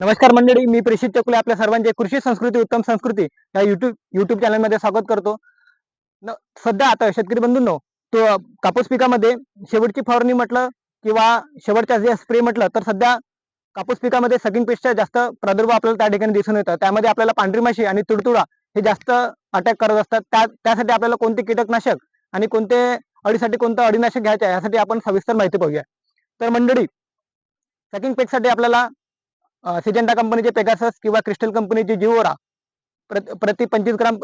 नमस्कार मंडळी मी प्रेषित चकुले आपल्या सर्वांचे कृषी संस्कृती उत्तम संस्कृती या युट्यूब युट्यूब चॅनलमध्ये स्वागत करतो. न- सध्या आता शेतकरी बंधूंनो तो कापूस पिकामध्ये शेवटची फवारणी म्हटलं किंवा शेवटच्या जे स्प्रे म्हटलं तर सध्या कापूस पिकामध्ये सकिंग पेस्टचा जास्त प्रादुर्भाव आपल्याला त्या ठिकाणी दिसून येतं. त्यामध्ये आपल्याला पांढरी माशी आणि तुडतुडा हे जास्त अटॅक करत असतात. त्या त्यासाठी आपल्याला कोणते कीटकनाशक आणि कोणते अळीसाठी कोणतं अडीनाशक घ्यायचं आहे यासाठी आपण सविस्तर माहिती पाहूया तर मंडळी ट्रॅकिंग पेकसाठी आपल्याला सिजेंटा कंपनीचे पेगासस किंवा क्रिस्टल कंपनीचे जिओरा प्रति प्रति पंचवीस ग्राम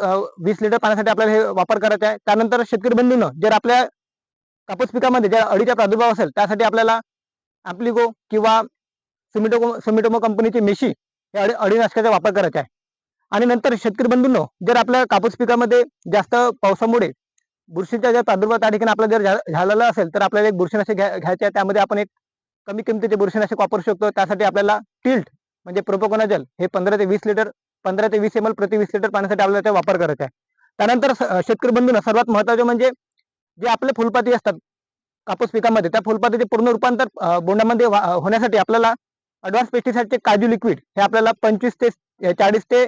वीस लिटर पाण्यासाठी आपल्याला हे वापर करायचा आहे. त्यानंतर शेतकरी बंधूंनं जर आपल्या कापूस पिकामध्ये जर अळीचा प्रादुर्भाव असेल त्यासाठी आपल्याला ॲप्लिगो किंवा सिमिटोमो सुमिटोमो कंपनीची मेशी या अडी अळीनाशकाचा वापर करायचा आहे. आणि नंतर शेतकरी बंधूंनो जर आपल्या कापूस पिकामध्ये जास्त पावसामुळे बुरशीचा जर प्रादुर्भाव त्या ठिकाणी आपला जर झालेलं झालेला असेल तर आपल्याला एक बुरशीनाशक घ्या घ्यायचे आहे. त्यामध्ये आपण एक कमी किमतीचे बुरशीनाशक वापरू शकतो. त्यासाठी आपल्याला टिल्ट म्हणजे प्रोपोकोनाजल हे पंधरा ते वीस लिटर पंधरा ते वीस एम एल प्रति वीस लिटर पाण्यासाठी आपल्याला त्याचा वापर करायचा आहे. त्यानंतर शेतकरी बंधूंना सर्वात महत्त्वाचे म्हणजे जे आपले फुलपाती असतात कापूस पिकामध्ये त्या फुलपातीचे पूर्ण रूपांतर बोंडामध्ये होण्यासाठी आपल्याला अडव्हान्स पेस्टिसाइडचे काजू लिक्विड हे आपल्याला पंचवीस ते चाळीस ते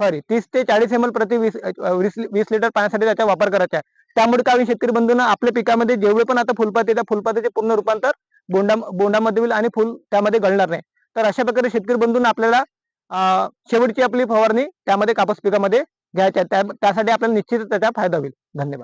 सॉरी तीस ते चाळीस एम एल प्रति वीस वीस वीस लिटर पाण्यासाठी त्याचा वापर करायचा आहे. त्यामुळे काय शेतकरी बंधूंना आपल्या पिकामध्ये जेवढे पण आता फुलपाती त्या फुलपातीचे पूर्ण रूपांतर बोंडा बोंडामध्ये होईल आणि फुल त्यामध्ये गळणार नाही. तर अशा प्रकारे शेतकरी बंधूंना आपल्याला शेवटची आपली फवारणी त्यामध्ये कापूस पिकामध्ये घ्यायची आहे. त्या- त्यासाठी आपल्याला निश्चितच त्याचा फायदा होईल. धन्यवाद.